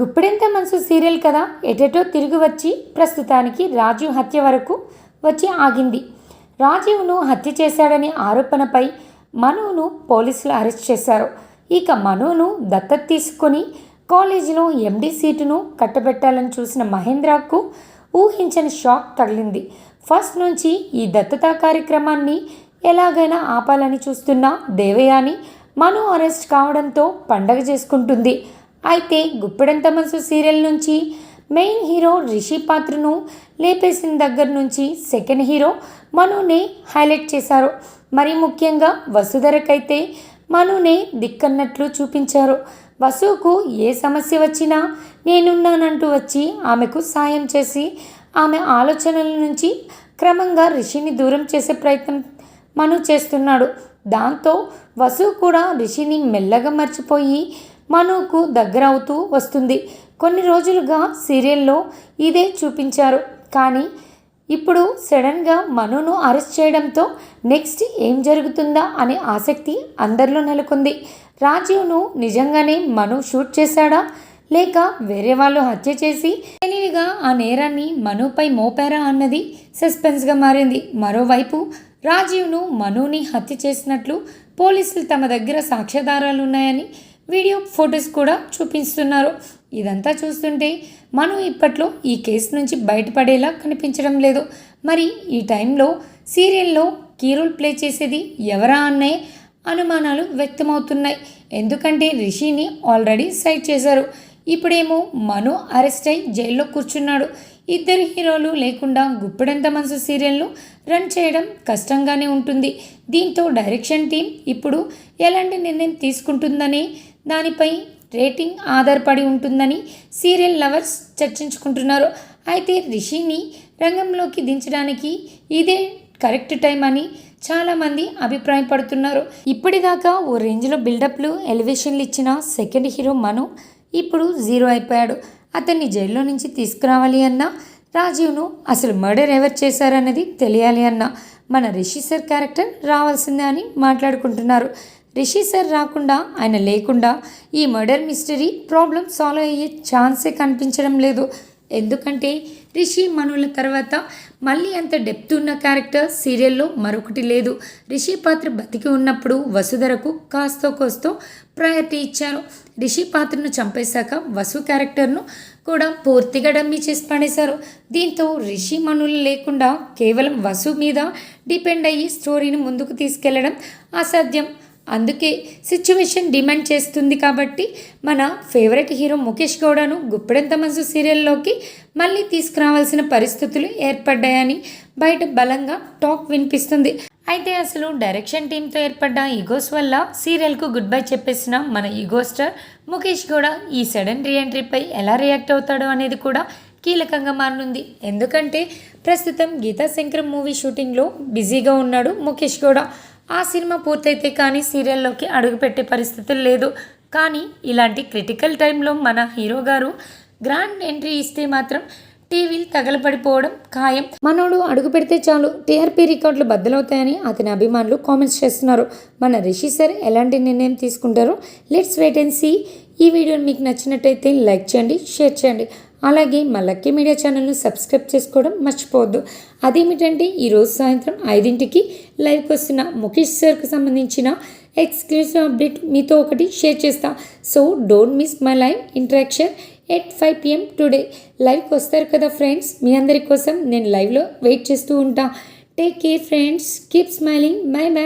గుప్పెడంత మనసు సీరియల్ కదా? ఎటెటో తిరిగి వచ్చి ప్రస్తుతానికి రాజీవ్ హత్య వరకు వచ్చి ఆగింది. రాజీవ్ను హత్య చేశాడనే ఆరోపణపై మనును పోలీసులు అరెస్ట్ చేశారు. ఇక మనును దత్తత తీసుకొని కాలేజీలో ఎండీ సీటును కట్టబెట్టాలని చూసిన మహేంద్రకు ఊహించని షాక్ తగిలింది. ఫస్ట్ నుంచి ఈ దత్తత కార్యక్రమాన్ని ఎలాగైనా ఆపాలని చూస్తున్న దేవయాని మను అరెస్ట్ కావడంతో పండగ చేసుకుంటుంది. అయితే గుప్పెడంత మనసు సీరియల్ నుంచి మెయిన్ హీరో రిషి పాత్రను లేపేసిన దగ్గర నుంచి సెకండ్ హీరో మనునే హైలైట్ చేశారు. మరి ముఖ్యంగా వసుధరకైతే మనునే దిక్కన్నట్లు చూపించారు. వసుకు ఏ సమస్య వచ్చినా నేనున్నానంటూ వచ్చి ఆమెకు సాయం చేసి ఆమె ఆలోచనల నుంచి క్రమంగా రిషిని దూరం చేసే ప్రయత్నం మను చేస్తున్నాడు. దాంతో వసు కూడా రిషిని మెల్లగా మర్చిపోయి మనుకు దగ్గర అవుతూ వస్తుంది. కొన్ని రోజులుగా సీరియల్లో ఇదే చూపించారు. కానీ ఇప్పుడు సడన్గా మనును అరెస్ట్ చేయడంతో నెక్స్ట్ ఏం జరుగుతుందా అనే ఆసక్తి అందరిలో నెలకొంది. రాజీవ్ను నిజంగానే మను షూట్ చేశాడా? లేక వేరే వాళ్ళు హత్య చేసి తెలివిగా ఆ నేరాన్ని మనుపై మోపారా అన్నది సస్పెన్స్గా మారింది. మరోవైపు రాజీవ్ను మనుని హత్య చేసినట్లు పోలీసులు తమ దగ్గర సాక్ష్యాధారాలు ఉన్నాయని వీడియో ఫొటోస్ కూడా చూపిస్తున్నారు. ఇదంతా చూస్తుంటే మనం ఇప్పట్లో ఈ కేసు నుంచి బయటపడేలా కనిపించడం లేదు. మరి ఈ టైంలో సీరియల్లో కీ రోల్ ప్లే చేసేది ఎవరా అనే అనుమానాలు వ్యక్తమవుతున్నాయి. ఎందుకంటే రిషిని ఆల్రెడీ సైడ్ చేశారు. ఇప్పుడేమో మను అరెస్ట్ అయి జైల్లో కూర్చున్నాడు. ఇద్దరు హీరోలు లేకుండా గుప్పెడంత మనసు సీరియల్ను రన్ చేయడం కష్టంగానే ఉంటుంది. దీంతో డైరెక్షన్ టీం ఇప్పుడు ఎలాంటి నిర్ణయం తీసుకుంటుందని దానిపై రేటింగ్ ఆధారపడి ఉంటుందని సీరియల్ లవర్స్ చర్చించుకుంటున్నారు. అయితే రిషిని రంగంలోకి దించడానికి ఇదే కరెక్ట్ టైం అని చాలామంది అభిప్రాయపడుతున్నారు. ఇప్పటిదాకా ఓ రేంజ్లో బిల్డప్లు ఎలివేషన్లు ఇచ్చిన సెకండ్ హీరో మను ఇప్పుడు జీరో అయిపోయాడు. అతన్ని జైల్లో నుంచి తీసుకురావాలి అన్నా రాజీవ్ను అసలు మర్డర్ ఎవరు చేశారన్నది తెలియాలి అన్నా మన రిషి సార్ క్యారెక్టర్ రావాల్సిందే అని మాట్లాడుకుంటున్నారు. రిషి సార్ రాకుండా ఆయన లేకుండా ఈ మర్డర్ మిస్టరీ ప్రాబ్లం సాల్వ్ అయ్యే ఛాన్సే కనిపించడం లేదు. ఎందుకంటే రిషి మనుల తర్వాత మళ్ళీ అంత డెప్త్ ఉన్న క్యారెక్టర్ సీరియల్లో మరొకటి లేదు. రిషి పాత్ర బతికి ఉన్నప్పుడు వసుధరకు కాస్తో కోస్తో ప్రయారిటీ ఇచ్చారు. రిషి పాత్రను చంపేశాక వసు క్యారెక్టర్ను కూడా పూర్తిగా డమ్మీ చేసి పడేశారు. దీంతో రిషి మనులు లేకుండా కేవలం వసు మీద డిపెండ్ అయ్యి స్టోరీని ముందుకు తీసుకెళ్ళడం అసాధ్యం. అందుకే సిచ్యువేషన్ డిమాండ్ చేస్తుంది కాబట్టి మన ఫేవరెట్ హీరో ముఖేష్ గౌడను గుప్పెడంత మనసు సీరియల్లోకి మళ్ళీ తీసుకురావాల్సిన పరిస్థితులు ఏర్పడ్డాయని బయట బలంగా టాక్ వినిపిస్తుంది. అయితే అసలు డైరెక్షన్ టీంతో ఏర్పడ్డ ఈగోస్ వల్ల సీరియల్కు గుడ్ బై చెప్పేసిన మన ఈగో స్టార్ ముఖేష్ గౌడ ఈ సడన్ రీఎంట్రీపై ఎలా రియాక్ట్ అవుతాడో అనేది కూడా కీలకంగా మారనుంది. ఎందుకంటే ప్రస్తుతం గీతా శంకర్ మూవీ షూటింగ్లో బిజీగా ఉన్నాడు ముఖేష్ గౌడ. ఆ సినిమా పూర్తయితే కానీ సీరియల్లోకి అడుగుపెట్టే పరిస్థితులు లేదు. కానీ ఇలాంటి క్రిటికల్ టైంలో మన హీరో గారు గ్రాండ్ ఎంట్రీ ఇస్తే మాత్రం టీవీలు తగలపడిపోవడం ఖాయం. మనోడు అడుగు పెడితే చాలు టీఆర్పీ రికార్డులు బద్దలవుతాయని అతని అభిమానులు కామెంట్స్ చేస్తున్నారు. మన రిషి సార్ ఎలాంటి నిర్ణయం తీసుకుంటారో లెట్స్ వెయిట్ అండ్ సీ. ఈ వీడియో మీకు నచ్చినట్టయితే లైక్ చేయండి షేర్ చేయండి. అలాగే మా లక్కీ మీడియా ఛానల్ను సబ్స్క్రైబ్ చేసుకోవడం మర్చిపోవద్దు. అదేమిటంటే ఈరోజు సాయంత్రం ఐదింటికి లైవ్కి వస్తున్న ముఖేష్ సార్కు సంబంధించిన ఎక్స్క్లూజివ్ అప్డేట్ మీతో ఒకటి షేర్ చేస్తా. So don't miss my live interaction at five PM today. లైవ్కి వస్తారు కదా ఫ్రెండ్స్? మీ అందరి కోసం నేను లైవ్లో వెయిట్ చేస్తూ ఉంటా. Take care friends. Keep smiling. Bye bye.